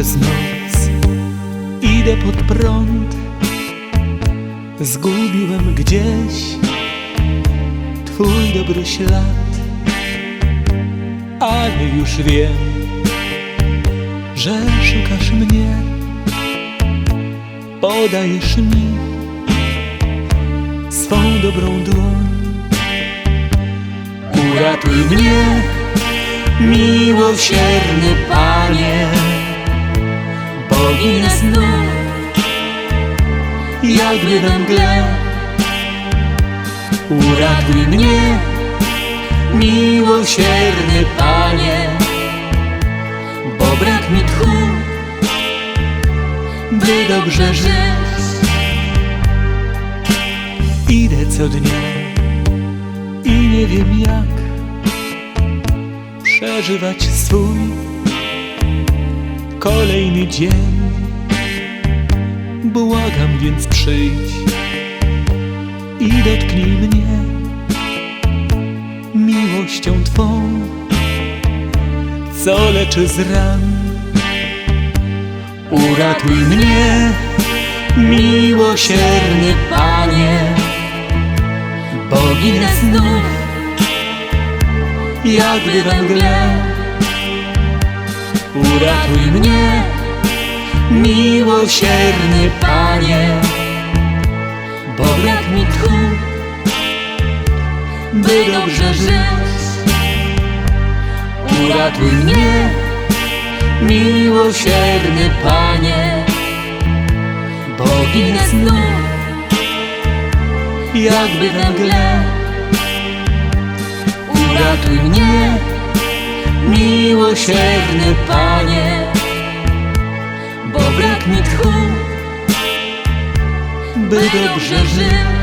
przez noc. Idę pod prąd. Zgubiłem gdzieś Twój dobry ślad. Ale już wiem Że szukasz mnie. Podajesz mi Swą dobrą dłoń. Uratuj mnie Miłosierny Pan. Boginę znów jakby we mgle. Uratuj mnie, miłosierny Panie Bo brak mi tchu, by dobrze żyć. Idę co dnia i nie wiem jak Przeżywać swój kolejny dzień Błagam więc przyjdź i dotknij mnie miłością Twą, co leczy z ran. Uratuj mnie, miłosierny Panie, boginę znów, jakby we mgle. Uratuj mnie, Miłosierny Panie, bo brak mi tchu, by dobrze żyć. Uratuj mnie, miłosierny Panie, bo ginę znów, jakby we mgle. Uratuj mnie, miłosierny Panie, bo brak